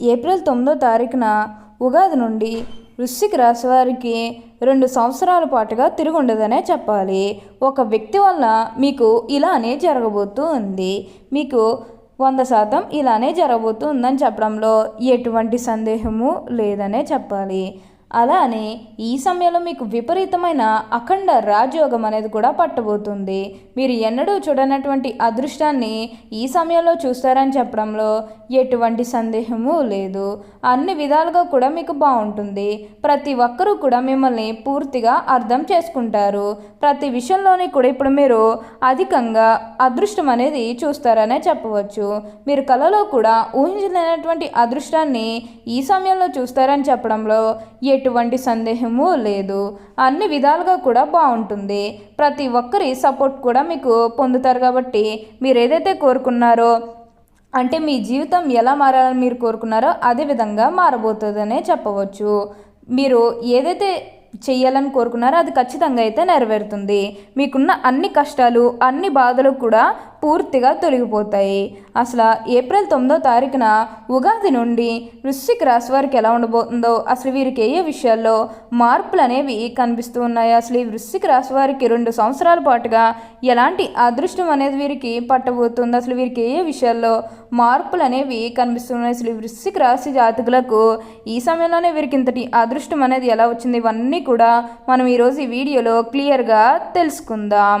April తొమ్మిదో తారీఖున ఉగాది నుండి వృశ్చిక రాశి వారికి రెండు సంవత్సరాల పాటుగా తిరిగి ఉండదనే చెప్పాలి. ఒక వ్యక్తి వల్ల మీకు ఇలానే జరగబోతూ ఉంది మీకు వంద శాతం ఇలానే జరగబోతూ ఉందని చెప్పడంలో ఎటువంటి సందేహము లేదనే చెప్పాలి. అలానే ఈ సమయంలో మీకు విపరీతమైన అఖండ రాజయోగం అనేది కూడా పట్టబోతుంది. మీరు ఎన్నడూ చూడనటువంటి అదృష్టాన్ని ఈ సమయంలో చూస్తారని చెప్పడంలో ఎటువంటి సందేహము లేదు. అన్ని విధాలుగా కూడా మీకు బాగుంటుంది. ప్రతి ఒక్కరూ కూడా మిమ్మల్ని పూర్తిగా అర్థం చేసుకుంటారు. ప్రతి విషయంలోని కూడా ఇప్పుడు మీరు అధికంగా అదృష్టం అనేది చూస్తారనే చెప్పవచ్చు. మీరు కళలో కూడా ఊహించలేనటువంటి అదృష్టాన్ని ఈ సమయంలో చూస్తారని చెప్పడంలో ఎటువంటి సందేహము లేదు. అన్ని విధాలుగా కూడా బాగుంటుంది ప్రతి ఒక్కరి సపోర్ట్ కూడా మీకు పొందుతారు కాబట్టి మీరు ఏదైతే కోరుకున్నారో అంటే మీ జీవితం ఎలా మారాలని మీరు కోరుకున్నారో అదే విధంగా మారబోతుందనే చెప్పవచ్చు. మీరు ఏదైతే చేయాలని కోరుకున్నారో అది ఖచ్చితంగా అయితే నెరవేరుతుంది. మీకున్న అన్ని కష్టాలు అన్ని బాధలు కూడా పూర్తిగా తొలగిపోతాయి. అసలు ఏప్రిల్ తొమ్మిదో తారీఖున ఉగాది నుండి వృశ్చిక రాశి వారికి ఎలా ఉండబోతుందో అసలు వీరికి ఏ విషయాల్లో మార్పులు అనేవి కనిపిస్తూ ఉన్నాయి? అసలు ఈ వృశ్చిక రాశి వారికి రెండు సంవత్సరాల పాటుగా ఎలాంటి అదృష్టం అనేది వీరికి పట్టబోతుంది? అసలు వీరికి ఏ విషయాల్లో మార్పులు అనేవి కనిపిస్తున్నాయి అసలు ఈ వృశ్చిక రాశి జాతకులకు ఈ సమయంలోనే వీరికి ఇంతటి అదృష్టం అనేది ఎలా వచ్చింది? ఇవన్నీ కూడా మనం ఈరోజు ఈ వీడియోలో క్లియర్గా తెలుసుకుందాం.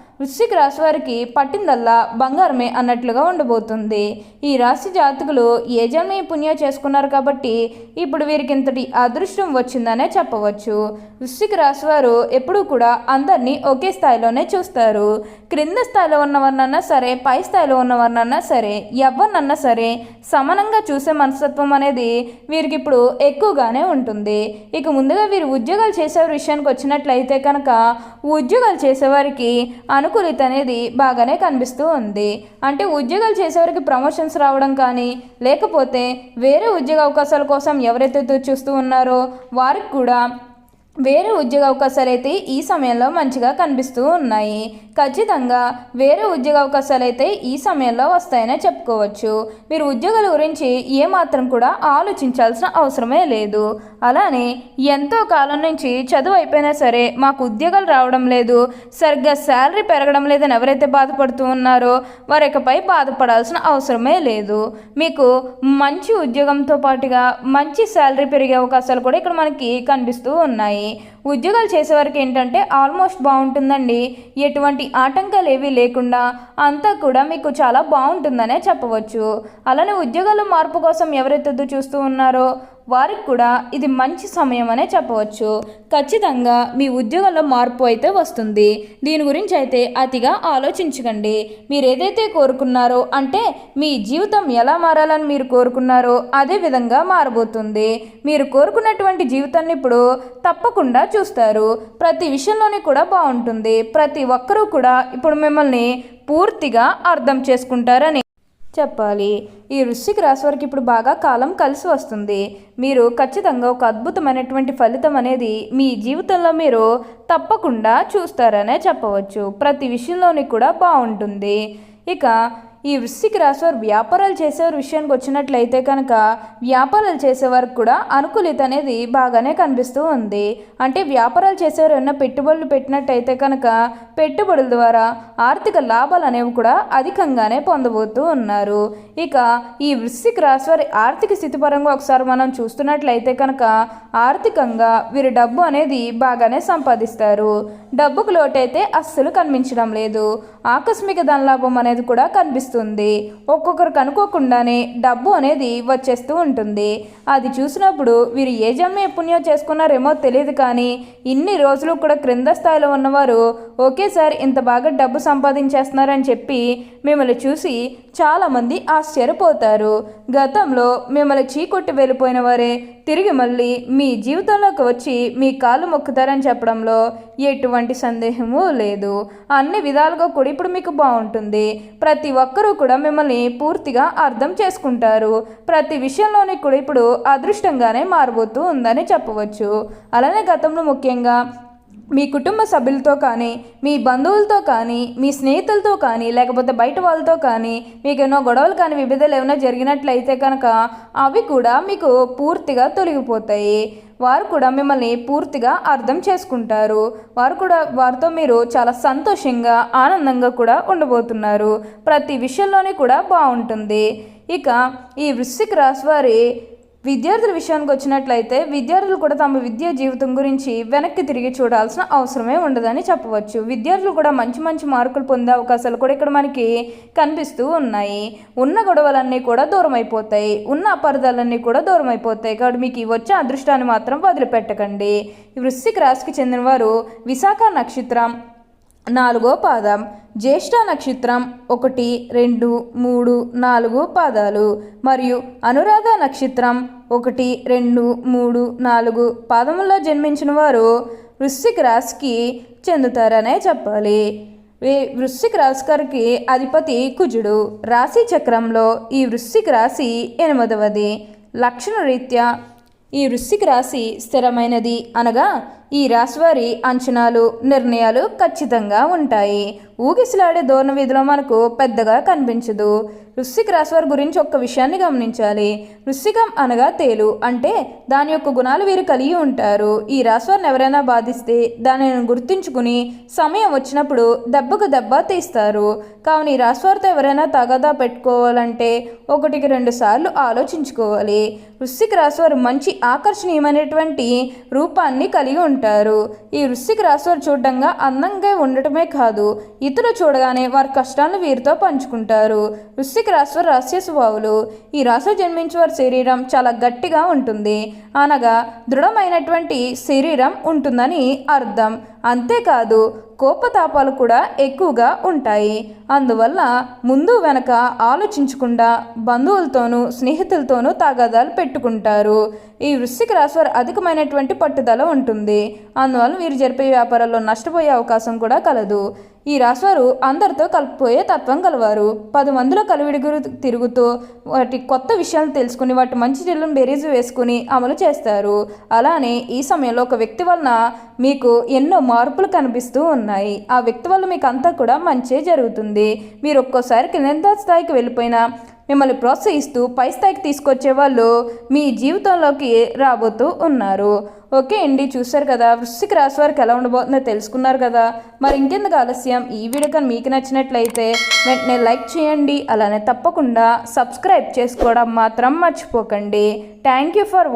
వృశ్చిక రాశి వారికి పట్టిందల్లా బంగారమే అన్నట్లుగా ఉండబోతుంది. ఈ రాశి జాతకులు ఏ జన్మ పుణ్యం చేసుకున్నారు కాబట్టి ఇప్పుడు వీరికి ఇంతటి అదృష్టం వచ్చిందనే చెప్పవచ్చు. వృశ్చిక రాశి వారు ఎప్పుడూ కూడా అందరినీ ఒకే స్థాయిలోనే చూస్తారు. క్రింద స్థాయిలో ఉన్నవారినన్నా సరే పై స్థాయిలో ఉన్నవారినన్నా సరే ఎవరినన్నా సరే సమానంగా చూసే మనస్తత్వం అనేది వీరికి ఇప్పుడు ఎక్కువగానే ఉంటుంది. ఇక ముందుగా వీరు ఉద్యోగాలు చేసే విషయానికి వచ్చినట్లయితే కనుక ఉద్యోగాలు చేసేవారికి అను అనుకూలిత అనేది బాగానే కనిపిస్తూ ఉంది. అంటే ఉద్యోగాలు చేసేవారికి ప్రమోషన్స్ రావడం కానీ లేకపోతే వేరే ఉద్యోగ అవకాశాల కోసం ఎవరైతే చూస్తూ ఉన్నారో వారికి కూడా వేరే ఉద్యోగ అవకాశాలు అయితే ఈ సమయంలో మంచిగా కనిపిస్తూ ఉన్నాయి. ఖచ్చితంగా వేరే ఉద్యోగ అవకాశాలు అయితే ఈ సమయంలో వస్తాయనే చెప్పుకోవచ్చు. మీరు ఉద్యోగాల గురించి ఏమాత్రం కూడా ఆలోచించాల్సిన అవసరమే లేదు. అలానే ఎంతో కాలం నుంచి చదువు అయిపోయినా సరే మాకు ఉద్యోగాలు రావడం లేదు. సరిగ్గా శాలరీ పెరగడం లేదని ఎవరైతే బాధపడుతూ ఉన్నారో వారి ఇకపై బాధపడాల్సిన అవసరమే లేదు. మీకు మంచి ఉద్యోగంతో పాటుగా మంచి శాలరీ పెరిగే అవకాశాలు కూడా ఇక్కడ మనకి కనిపిస్తూ ఉన్నాయి. ఉద్యోగాలు చేసేవారికి ఏంటంటే ఆల్మోస్ట్ బాగుంటుందండి. ఎటువంటి ఆటంకాలు ఏవి లేకుండా అంతా కూడా మీకు చాలా బాగుంటుందనే చెప్పవచ్చు. అలానే ఉద్యోగాల మార్పు కోసం ఎవరైతే చూస్తూ ఉన్నారో వారికి కూడా ఇది మంచి సమయం అనే చెప్పవచ్చు. ఖచ్చితంగా మీ ఉద్యోగంలో మార్పు అయితే వస్తుంది. దీని గురించి అయితే అతిగా ఆలోచించకండి. మీరు ఏదైతే కోరుకున్నారో అంటే మీ జీవితం ఎలా మారాలని మీరు కోరుకున్నారో అదే విధంగా మారబోతుంది. మీరు కోరుకున్నటువంటి జీవితాన్ని ఇప్పుడు తప్పకుండా చూస్తారు. ప్రతి విషయంలోనే కూడా బాగుంటుంది. ప్రతి ఒక్కరూ కూడా ఇప్పుడు మిమ్మల్ని పూర్తిగా అర్థం చేసుకుంటారని చెప్పాలి. ఈ వృశ్చిక రాశి వారికి ఇప్పుడు బాగా కాలం కలిసి వస్తుంది. మీరు ఖచ్చితంగా ఒక అద్భుతమైనటువంటి ఫలితం అనేది మీ జీవితంలో మీరు తప్పకుండా చూస్తారనే చెప్పవచ్చు. ప్రతి విషయంలోని కూడా బాగుంటుంది. ఇక ఈ వృశ్చిక రాశి వారు వ్యాపారాలు చేసేవారి విషయానికి వచ్చినట్లయితే కనుక వ్యాపారాలు చేసేవారికి కూడా అనుకూలిత అనేది బాగానే కనిపిస్తూ ఉంది. అంటే వ్యాపారాలు చేసేవారు ఏమైనా పెట్టుబడులు పెట్టినట్టయితే కనుక పెట్టుబడుల ద్వారా ఆర్థిక లాభాలు అనేవి కూడా అధికంగానే పొందబోతూ ఉన్నారు. ఇక ఈ వృశ్చిక రాశి వారి ఆర్థిక స్థితి పరంగా ఒకసారి మనం చూస్తున్నట్లయితే కనుక ఆర్థికంగా వీరి డబ్బు అనేది బాగానే సంపాదిస్తారు. డబ్బుకు లోటైతే అస్సలు కనిపించడం లేదు. ఆకస్మిక ధనలాభం అనేది కూడా కనిపిస్తుంది కనిపిస్తుంది. ఒక్కొక్కరికి అనుకోకుండానే డబ్బు అనేది వచ్చేస్తూ ఉంటుంది. అది చూసినప్పుడు వీరు ఏ జమ్మే పుణ్యం చేసుకున్నారేమో తెలియదు కానీ ఇన్ని రోజులు కూడా క్రింద స్థాయిలో ఉన్నవారు ఒకేసారి ఇంత బాగా డబ్బు సంపాదించేస్తున్నారని చెప్పి మిమ్మల్ని చూసి చాలామంది ఆశ్చర్యపోతారు. గతంలో మిమ్మల్ని చీకొట్టి వెళ్ళిపోయిన వారే తిరిగి మళ్ళీ మీ జీవితంలోకి వచ్చి మీ కాళ్ళు మొక్కుతారని చెప్పడంలో ఎటువంటి సందేహము లేదు. అన్ని విధాలుగా కూడా ఇప్పుడు మీకు బాగుంటుంది. ప్రతి ఒక్కరూ కూడా మిమ్మల్ని పూర్తిగా అర్థం చేసుకుంటారు. ప్రతి విషయంలోని కూడా ఇప్పుడు అదృష్టంగానే మారబోతూ ఉందని చెప్పవచ్చు. అలానే గతంలో ముఖ్యంగా మీ కుటుంబ సభ్యులతో కానీ మీ బంధువులతో కానీ మీ స్నేహితులతో కానీ లేకపోతే బయట వాళ్ళతో కానీ మీకు ఎన్నో గొడవలు కానీ విభేదాలు ఏమైనా జరిగినట్లయితే కనుక అవి కూడా మీకు పూర్తిగా తొలగిపోతాయి. వారు కూడా మిమ్మల్ని పూర్తిగా అర్థం చేసుకుంటారు. వారు కూడా వారితో మీరు చాలా సంతోషంగా ఆనందంగా కూడా ఉండబోతున్నారు. ప్రతి విషయంలోనే కూడా బాగుంటుంది. ఇక ఈ వృశ్చిక రాశి వారి విద్యార్థుల విషయానికి వచ్చినట్లయితే విద్యార్థులు కూడా తమ విద్యా జీవితం గురించి వెనక్కి తిరిగి చూడాల్సిన అవసరమే ఉండదని చెప్పవచ్చు. విద్యార్థులు కూడా మంచి మంచి మార్కులు పొందే అవకాశాలు కూడా ఇక్కడ మనకి కనిపిస్తూ ఉన్నాయి. ఉన్న గొడవలన్నీ కూడా దూరం అయిపోతాయి ఉన్న అపార్థాలన్నీ కూడా దూరం అయిపోతాయి కాబట్టి మీకు వచ్చే అదృష్టాన్ని మాత్రం వదిలిపెట్టకండి. వృశ్చిక రాశికి చెందినవారు విశాఖ నక్షత్రం. నాలుగో పాదం. జ్యేష్ఠ నక్షత్రం ఒకటి రెండు మూడు నాలుగు పాదాలు. మరియు అనురాధ నక్షత్రం ఒకటి రెండు మూడు నాలుగు పాదముల్లో జన్మించిన వారు వృశ్చిక రాశికి చెందుతారనే చెప్పాలి. ఈ వృశ్చిక రాశికారికి అధిపతి కుజుడు. రాశి చక్రంలో ఈ వృశ్చిక రాశి ఎనిమిదవది. లక్షణ రీత్యా ఈ వృశ్చిక రాశి స్థిరమైనది అనగా ఈ రాశివారి అంచనాలు నిర్ణయాలు ఖచ్చితంగా ఉంటాయి. ఊగిసలాడే దూరణ వీధిలో మనకు పెద్దగా కనిపించదు. వృశ్చిక రాశివారి గురించి ఒక్క విషయాన్ని గమనించాలి. వృశ్చికం అనగా తేలు అంటే దాని యొక్క గుణాలు వీరు కలిగి ఉంటారు. ఈ రాశివారిని ఎవరైనా బాధిస్తే దానిని గుర్తించుకుని సమయం వచ్చినప్పుడు దెబ్బకు దెబ్బ తీస్తారు. కావున ఈ రాశివారితో ఎవరైనా తగదా పెట్టుకోవాలంటే ఒకటికి రెండు సార్లు ఆలోచించుకోవాలి. వృశ్చిక రాశివారు మంచి ఆకర్షణీయమైనటువంటి రూపాన్ని కలిగి ఉంటారు. ఈ వృశ్చిక రాశి వారు చూడంగా అందంగా ఉండటమే కాదు ఇతరులు చూడగానే వారి కష్టాలను వీరితో పంచుకుంటారు. వృశ్చిక రాశి వారు రహస్య స్వభావులు. ఈ రాశిలో జన్మించే వారి శరీరం చాలా గట్టిగా ఉంటుంది. అనగా దృఢమైనటువంటి శరీరం ఉంటుందని అర్థం. అంతేకాదు కోపతాపాలు కూడా ఎక్కువగా ఉంటాయి. అందువల్ల ముందు వెనక ఆలోచించకుండా బంధువులతోనూ స్నేహితులతోనూ తాగాదాలు పెట్టుకుంటారు. ఈ వృశ్చిక రాశివారు అధికమైనటువంటి పట్టుదల ఉంటుంది. అందువల్ల వీరు జరిపే వ్యాపారాల్లో నష్టపోయే అవకాశం కూడా కలదు. ఈ రాశివారు అందరితో కలిపిపోయే తత్వం కలవారు పది మందిలో కలివిడిగురు తిరుగుతూ వాటి కొత్త విషయాలు తెలుసుకుని వాటి మంచి చెల్లును బెరీజు వేసుకుని అమలు చేస్తారు. అలానే ఈ సమయంలో ఒక వ్యక్తి వలన మీకు ఎన్నో మార్పులు కనిపిస్తూ ఉన్నాయి. ఆ వ్యక్తి వల్ల మీకు అంతా కూడా మంచే జరుగుతుంది. మీరు ఒక్కోసారి కింద స్థాయికి వెళ్ళిపోయినా మిమ్మల్ని ప్రోత్సహిస్తూ పై స్థాయికి తీసుకొచ్చే వాళ్ళు మీ జీవితంలోకి రాబోతూ ఉన్నారు. ఓకే అండి చూశారు కదా వృశ్చిక రాశి వారికి ఎలా ఉండబోతుందో తెలుసుకున్నారు కదా. మరి ఇంకెందుకు ఆలస్యం? ఈ వీడియో కానీ మీకు నచ్చినట్లయితే వెంటనే లైక్ చేయండి అలానే తప్పకుండా సబ్స్క్రైబ్ చేసుకోవడం మాత్రం మర్చిపోకండి. Thank you for